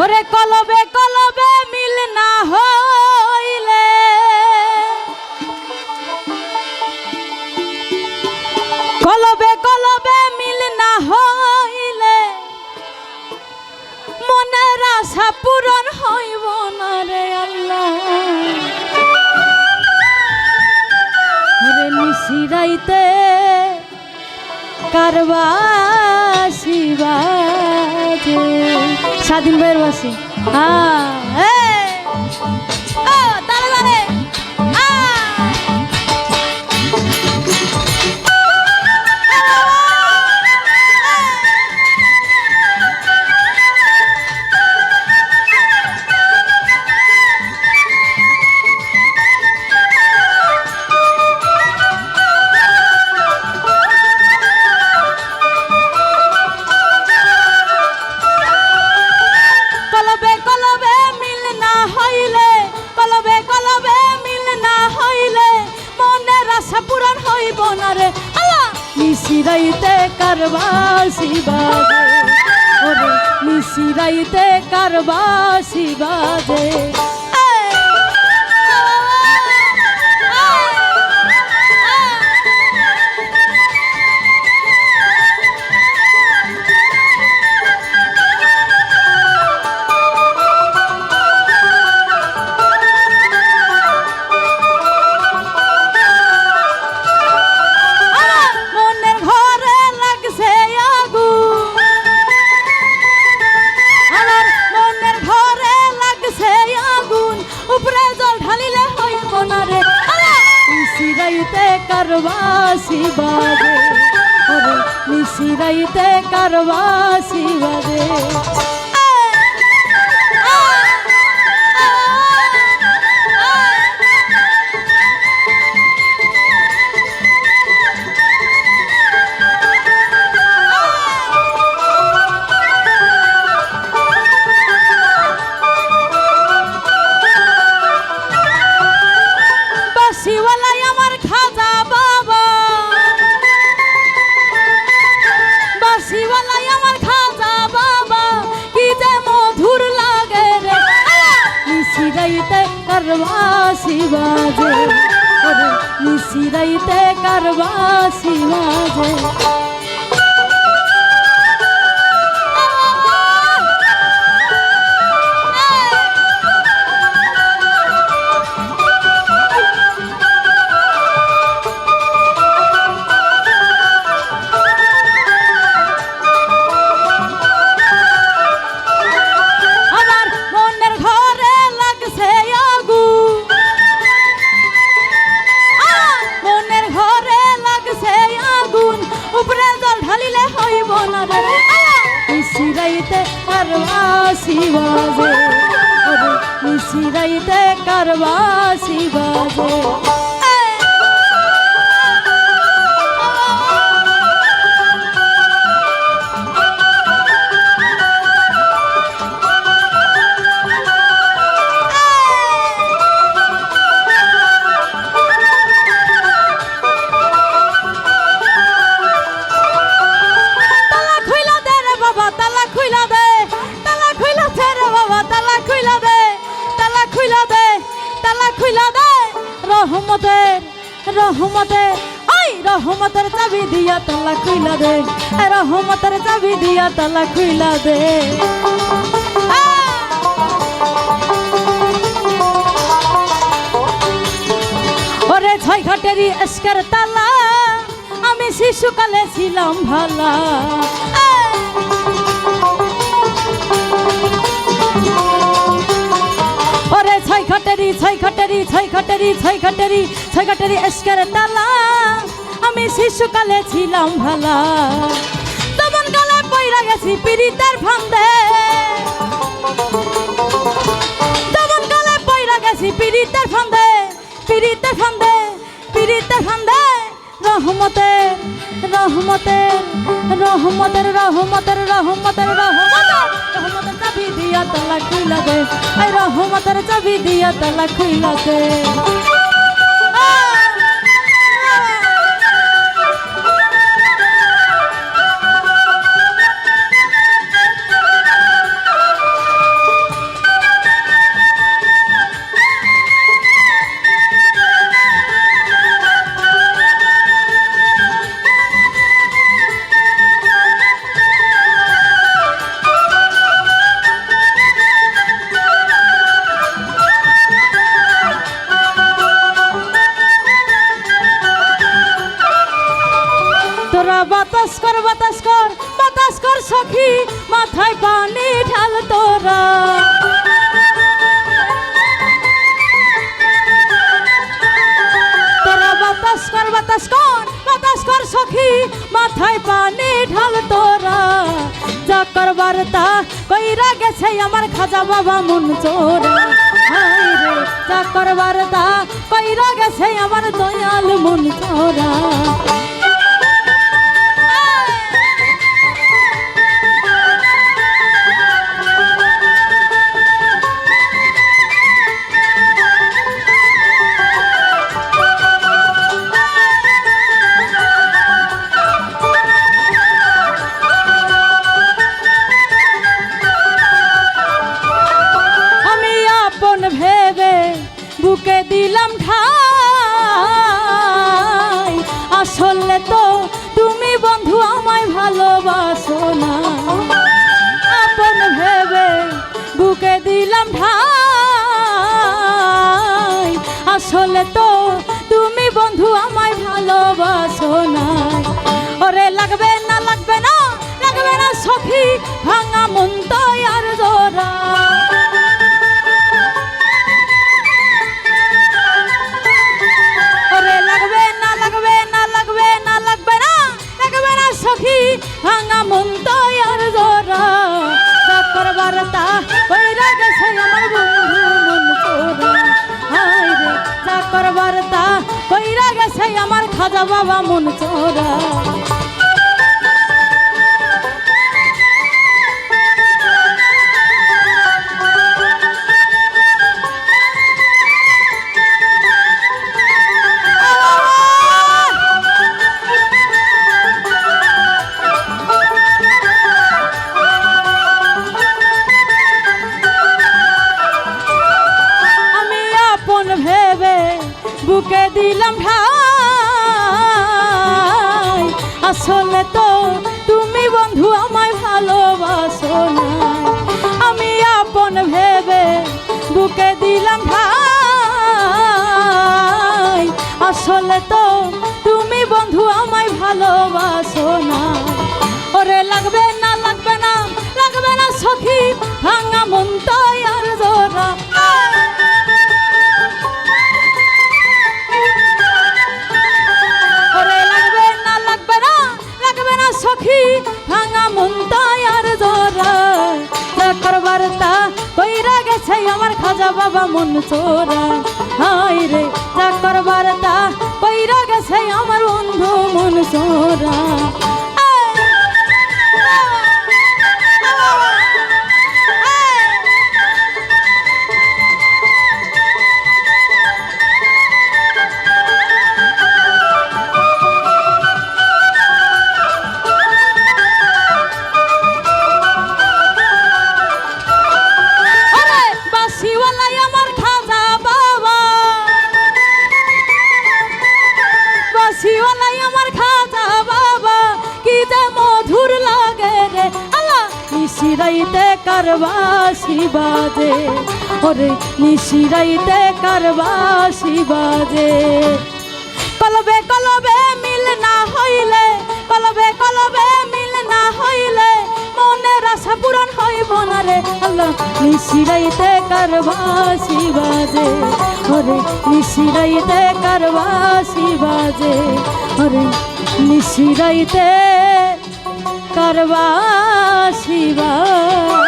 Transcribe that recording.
ওরে কলবে কলবে মিল না হইলে। কলবে কলবে মিল না হইলে। মনের আশা পূরণ হইব না রে আল্লাহ। ওরে নিশিরাইতে কারবাসি স্বাধীন ভাইয়ের বাসে হ্যাঁ নিশিরাইতে কারবাসি বাজে ওরে নিশিরাইতে কারবাসি বাজে বাজে নিশিরাইতে কারবাসি বাজে। নিশিরাইতে কারবাসি বাজে নিশিরাইতে কারবাসি বাজে। রহমতের ওই রহমতের চাবি দিয়া তালা খুইলা দে রহমতের চাবি দিয়া তালা খুইলা দে। ওরে ছয় ঘাটেরই এসকার তালা, আমি শিশুকালে ছিলাম ভালা। ঘাটেরই ছয় ঘাটেরই ছয় ঘাটেরই এসকার তালা। আমি শিশুকালে ছিলাম ভালা। তখন কালে পইরা গেছি পিরিতের ফান্দে। তখন কালে পইরা গেছি পিরিতের ফান্দে পিরিতের ফান্দে পিরিতের ফান্দে। রহমতের রহমতের রহমতের রহমতের রহমতের রহমতের রহমতের চাবি দিয়া তালা খুইলা দে। আই রহমতের চাবি দিয়া তালা খুইলা দে। সখী, মাথায় পানি ঢাল তোরা। তোরা বাতাস কর বাতাস কর বাতাস কর সখী, মাথায় পানি ঢাল তোরা। যা করবার তা কইরা গেছে আমার খাজা বাবা মন চোরা রে, যা করবার তা কইরা গেছে আমার দয়াল মন চোরা বুকে দিলাম ঠাই। আসলে তো তুমি বন্ধু আমায় ভালোবাসো না। আপন ভেবে বুকে দিলাম ঠাই। আসলে তো তুমি বন্ধু আমায় ভালোবাসো না। ওরে, লাগবে না লাগবে না লাগবে না সখী ভাঙা মন খাজা বাবা মন চোরা বুকে দিলাম ঠাই আসলে তো তুমি বন্ধু আমায় ভালোবাসো না। আমি আপন ভেবে বুকে দিলাম খাজা বাবা মন চোরা। হাই রে যা করবার তা কইরা গেছে আমার বন্ধু মন চোরা। নিশিরাইতে কারবাসি বাজে। ওরে নিশিরাইতে কারবাসি বাজে। কলবে কলবে মিল না হইলে, কলবে কলবে মিল না হইলে, মনের আশা পূরণ হইব না রে। আল্লাহ, নিশিরাইতে কারবাসি বাজে। ওরে নিশিরাইতে কারবাসি বাজে। ওরে নিশিরাইতে কারবাসি বাজে